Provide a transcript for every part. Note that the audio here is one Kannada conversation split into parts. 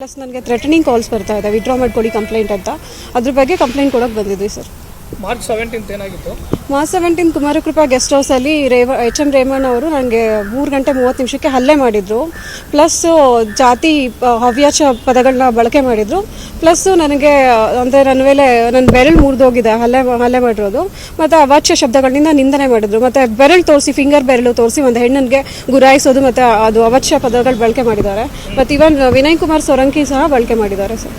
ಪ್ಲಸ್ ನನಗೆ ಥ್ರೆಟನಿಂಗ್ ಕಾಲ್ಸ್ ಬರ್ತಾ ಇದೆ. ವಿಡ್ರಾ ಮಾಡ್ಕೊಳ್ಳಿ ಕಂಪ್ಲೇಂಟ್ ಅಂತ. ಅದ್ರ ಬಗ್ಗೆ ಕಂಪ್ಲೇಂಟ್ ಕೊಡೋಕೆ ಬಂದಿದ್ವಿ ಸರ್ ಮಾರ್ಚ್ ಸೆವೆಂಟೀನ್ತ್ ಏನಾಗಿತ್ತು? ಮಾರ್ಚ್ ಸೆವೆಂಟೀನ್ ಕುಮಾರಕೃಪಾ ಗೆಸ್ಟ್ ಹೌಸಲ್ಲಿ ರೇವ ಎಚ್ ಎಂ ರೇಮಣ್ಣ ಅವರು ನನಗೆ ಮೂರು ಗಂಟೆ ಮೂವತ್ತು ನಿಮಿಷಕ್ಕೆ ಹಲ್ಲೆ ಮಾಡಿದರು. ಪ್ಲಸ್ ಜಾತಿ ಹವ್ಯಾಚ ಪದಗಳನ್ನ ಬಳಕೆ ಮಾಡಿದರು. ಪ್ಲಸ್ ನನಗೆ, ಅಂದರೆ ನನ್ನ ಮೇಲೆ, ನನ್ನ ಬೆರಳು ಮುರಿದೋಗಿದೆ, ಹಲ್ಲೆ ಹಲ್ಲೆ ಮಾಡಿರೋದು. ಮತ್ತು ಅವಾಚ್ಯ ಶಬ್ದಗಳಿಂದ ನಿಂದನೆ ಮಾಡಿದರು. ಮತ್ತು ಬೆರಳು ತೋರಿಸಿ ಫಿಂಗರ್ ಬೆರಳು ತೋರಿಸಿ ಒಂದು ಹೆಣ್ಣನಿಗೆ ಗುರಾಯಿಸೋದು ಮತ್ತು ಅದು ಅವಾಚ್ಯ ಪದಗಳು ಬಳಕೆ ಮಾಡಿದ್ದಾರೆ. ಮತ್ತು ಇವನ್ ವಿನಯ್ ಕುಮಾರ್ ಸೊರಂಕಿ ಸಹ ಬಳಕೆ ಮಾಡಿದ್ದಾರೆ ಸರ್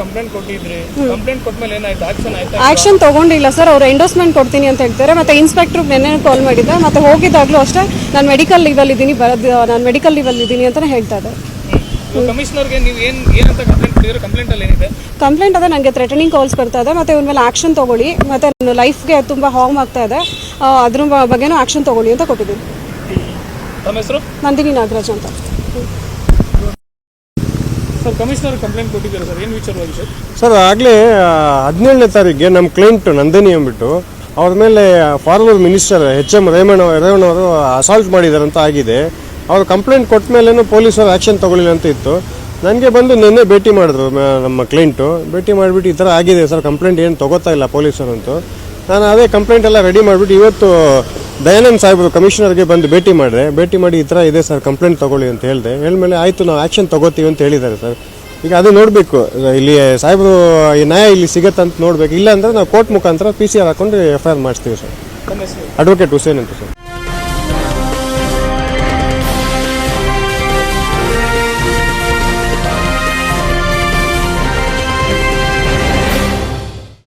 ಕಂಪ್ಲೇಂಟ್ ಕೊಟ್ಟಿದ್ರಿ. ಕಂಪ್ಲೇಂಟ್ ಕೊಟ್ಮೇಲೆ ಏನಾಯ್ತು? ಆಕ್ಷನ್ ಆಯ್ತಾ ಆಕ್ಷನ್ ತಗೊಂಡಿಲ್ಲ ಸರ್ ಅವ್ರು ಎಂಡೋಸ್ಮೆಂಟ್ ಕೊಡ್ತೀನಿ ಅಂತ ಹೇಳ್ತಾರೆ. ಮತ್ತೆ ಇನ್ಸ್ಪೆಕ್ಟರ್ ನೆನ್ನೆ ಕಾಲ್ ಮಾಡಿದ್ದೆ. ಮತ್ತೆ ಹೋಗಿದ್ದಾಗಲೂ ಅಷ್ಟೇ ನಾನು ಮೆಡಿಕಲ್ ಲೀವಲ್ಲಿ ಇದ್ದೀನಿ ಬರೋದು ನಾನು ಮೆಡಿಕಲ್ ಲೀವಲ್ಲಿ ಇದ್ದೀನಿ ಅಂತಾನೆ ಹೇಳ್ತಾ ಇದ್ದಾರೆ. ಕಮಿಷನರ್ಗೆ ನೀವು ಏನ್ ಏನಂತ ಕಂಪ್ಲೇಂಟ್ ಕೊಟ್ಟಿದ್ರೆ ಕಂಪ್ಲೇಂಟ್ ಅಲ್ಲಿ ಏನಿದೆ? ಕಂಪ್ಲೇಂಟ್ ಅದೇ ನನಗೆ ಥ್ರೆಟನಿಂಗ್ ಕಾಲ್ಸ್ ಬರ್ತಾ ಇದೆ. ಮತ್ತೆ ಇವ್ರ ಮೇಲೆ ಆಕ್ಷನ್ ತಗೊಳ್ಳಿ. ಮತ್ತೆ ನನ್ನ ಲೈಫ್ಗೆ ತುಂಬ ಹಾರ್ಮ್ ಆಗ್ತಾ ಇದೆ. ಅದ್ರ ಬಗ್ಗೆನೂ ಆಕ್ಷನ್ ತಗೊಳ್ಳಿ ಅಂತ ಕೊಟ್ಟಿದ್ದೀನಿ. ಹೆಸರು? ನಂದಿನಿ ನಾಗರಾಜ್ ಅಂತ. ಸರ್, ಕಮಿಷನರ್ ಕಂಪ್ಲೇಂಟ್ ಕೊಟ್ಟಿದ್ದೀರಾ ಸರ್. ಏನು ವಿಚಾರವಾಗಿ ಸರ್? ಸರ್, ಆಗಲೇ ಹದಿನೇಳನೇ ತಾರೀಕಿಗೆ ನಮ್ಮ ಕ್ಲೈಂಟ್ ನಂದಿನಿ ಅಂದ್ಬಿಟ್ಟು ಅವ್ರ ಮೇಲೆ former minister H M Revanna ಅವರು ಅಸಾಲ್ಟ್ ಮಾಡಿದ್ದಾರೆ ಅಂತ ಆಗಿದೆ. ಅವರು ಕಂಪ್ಲೇಂಟ್ ಕೊಟ್ಟ ಮೇಲೇನು ಪೊಲೀಸರು ಆ್ಯಕ್ಷನ್ ತೊಗೊಳ್ಳಿಲ್ಲ ಅಂತ ಇತ್ತು. ನನಗೆ ಬಂದು ನಿನ್ನೆ ಭೇಟಿ ಮಾಡಿದ್ರು ನಮ್ಮ ಕ್ಲೈಂಟು ಭೇಟಿ ಮಾಡಿಬಿಟ್ಟು ಈ ಥರ ಆಗಿದೆ ಸರ್ ಕಂಪ್ಲೇಂಟ್ ಏನು ತೊಗೋತಾ ಇಲ್ಲ ಪೊಲೀಸರು ಅಂತೂ. ನಾನು ಅದೇ ಕಂಪ್ಲೇಂಟ್ ಎಲ್ಲ ರೆಡಿ ಮಾಡಿಬಿಟ್ಟು ಇವತ್ತು ದಯಾನಂದ್ ಸಾಹೇಬರು ಕಮಿಷನರ್ಗೆ ಬಂದು ಭೇಟಿ ಮಾಡಿದೆ ಭೇಟಿ ಮಾಡಿ ಈ ಥರ ಇದೆ ಸರ್ ಕಂಪ್ಲೇಂಟ್ ತಗೊಳ್ಳಿ ಅಂತ ಹೇಳಿದೆ. ಹೇಳಿದ್ಮೇಲೆ ಆಯಿತು ನಾವು ಆ್ಯಕ್ಷನ್ ತಗೋತೀವಿ ಅಂತ ಹೇಳಿದ್ದಾರೆ ಸರ್. ಈಗ ಅದು ನೋಡಬೇಕು. ಇಲ್ಲಿ ಸಾಹೇಬರು ಈ ನ್ಯಾಯ ಇಲ್ಲಿ ಸಿಗತ್ತೆ ಅಂತ ನೋಡ್ಬೇಕು. ಇಲ್ಲ ಅಂದ್ರೆ ನಾವು ಕೋರ್ಟ್ ಮುಖಾಂತರ ಪಿ ಸಿ ಆರ್ ಹಾಕೊಂಡು ಎಫ್ ಐ ಆರ್ ಮಾಡಿಸ್ತೀವಿ ಸರ್. ಅಡ್ವೊಕೇಟ್ ಹುಸೇನ್ ಅಂತ ಸರ್.